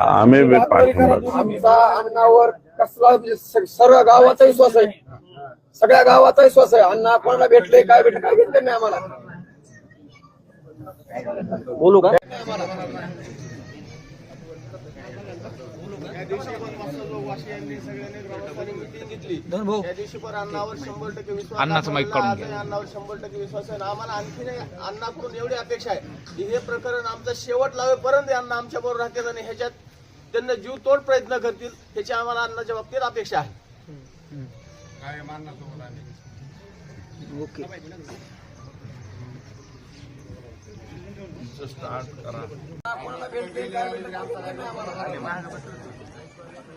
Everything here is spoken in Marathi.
आम्ही आमचा अण्णावर कसला म्हणजे सर्व गावाचा विश्वास आहे. सगळ्या गावाचा विश्वास आहे. अण्णा कोणाला भेटले काय भेटले काय घेतले नाही आम्हाला. बोलू का? दिवशी पण मस्त जो वाशी यांनी सगळ्यांनी ग्रामस्थांनी meeting घेतली त्या दिवशी पण अण्णावर शंभर टक्के विश्वास अण्णाचं माईक काढून अण्णावर शंभर टक्के विश्वास आहे आणि आम्हाला आणखी अण्णाकडून एवढी अपेक्षा आहे की हे प्रकरण आमचं शेवट लावेपर्यंत हे अण्णा आमच्या बरोबर राहतील आणि ह्याच्यात त्यांना जीव तोड प्रयत्न करतील ह्याची आम्हाला अण्णाच्या बाबतीत अपेक्षा आहे. कोणाला